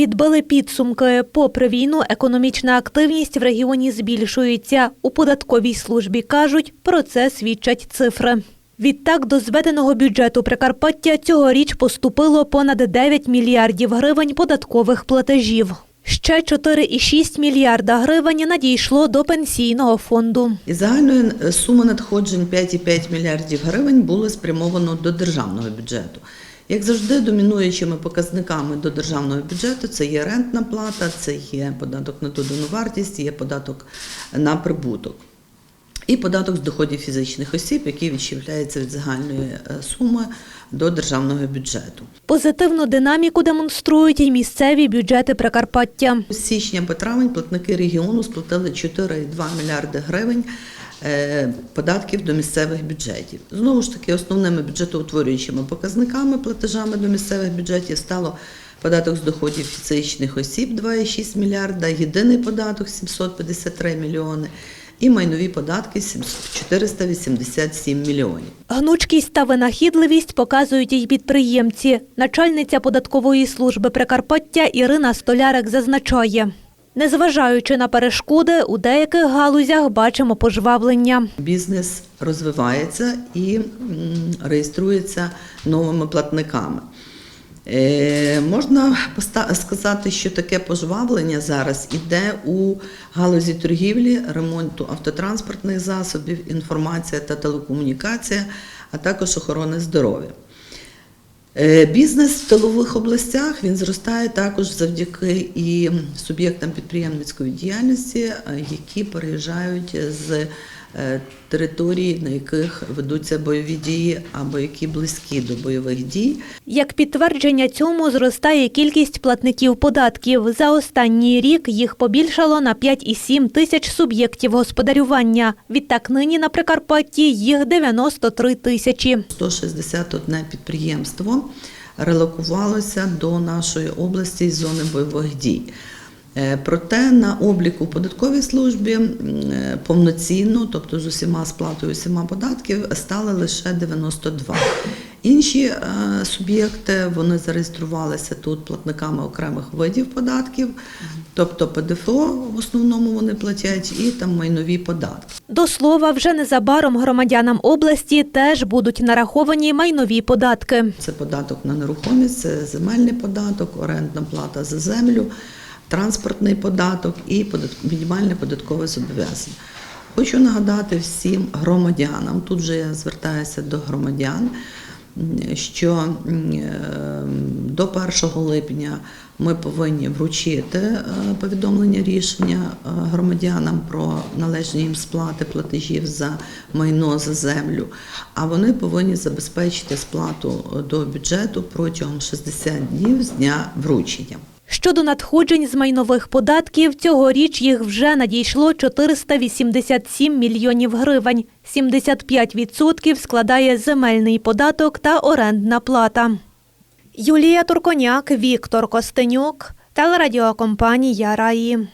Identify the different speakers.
Speaker 1: підбили підсумки. Попри війну, економічна активність в регіоні збільшується. У податковій службі кажуть, про це свідчать цифри. Відтак до зведеного бюджету Прикарпаття цьогоріч поступило понад 9 мільярдів гривень податкових платежів. Ще 4,6 мільярда гривень надійшло до пенсійного фонду.
Speaker 2: І загальної е, суми надходжень 5,5 мільярдів гривень було спрямовано до державного бюджету. Як завжди, домінуючими показниками до державного бюджету це є рентна плата, це є податок на додану вартість, є податок на прибуток. І податок з доходів фізичних осіб, який відщепляється від загальної е, суми до державного бюджету.
Speaker 1: Позитивну динаміку демонструють і місцеві бюджети Прикарпаття.
Speaker 2: З січня по травень платники регіону сплатили 4,2 мільярди гривень податків до місцевих бюджетів. Знову ж таки, основними бюджетоутворюючими показниками платежами до місцевих бюджетів стало податок з доходів фізичних осіб 2,6 мільярда, єдиний податок 753 мільйони і майнові податки 487 мільйонів.
Speaker 1: Гнучкість та винахідливість показують і підприємці. Начальниця податкової служби Прикарпаття Ірина Столярик зазначає. Незважаючи на перешкоди, у деяких галузях бачимо пожвавлення.
Speaker 2: Бізнес розвивається і реєструється новими платниками. Е, можна сказати, що таке пожвавлення зараз іде у галузі торгівлі, ремонту автотранспортних засобів, інформація та телекомунікація, а також охорони здоров'я. Е, Бізнес в тилових областях він зростає також завдяки і суб'єктам підприємницької діяльності, е, які переїжджають з е, територій, на яких ведуться бойові дії або які близькі до бойових дій.
Speaker 1: Як підтвердження цьому зростає кількість платників податків. За останній рік їх побільшало на 5,7 тисяч суб'єктів господарювання. Відтак нині на Прикарпатті їх 93 тисячі.
Speaker 2: 161 підприємство релокувалося до нашої області із зони бойових дій. Е, Проте на обліку в податковій службі е, повноцінно, тобто з усіма сплатою усіма податків, стали лише 92. Інші е, суб'єкти вони зареєструвалися тут платниками окремих видів податків, тобто ПДФО в основному вони платять, і там майнові податки.
Speaker 1: До слова, вже незабаром громадянам області теж будуть нараховані майнові податки.
Speaker 2: Це податок на нерухомість, це земельний податок, орендна плата за землю, транспортний податок і мінімальне податкове зобов'язання. Хочу нагадати всім громадянам, тут же я звертаюся до громадян, що е, до 1 липня ми повинні вручити е, повідомлення рішення е, громадянам про належні їм сплати платежів за майно за землю, а вони повинні забезпечити сплату до бюджету протягом 60 днів з дня вручення.
Speaker 1: Щодо надходжень з майнових податків, цьогоріч їх вже надійшло 487 мільйонів гривень. 75% складає земельний податок та орендна плата. Юлія Турконяк, Віктор Костенюк, телерадіокомпанія Раї.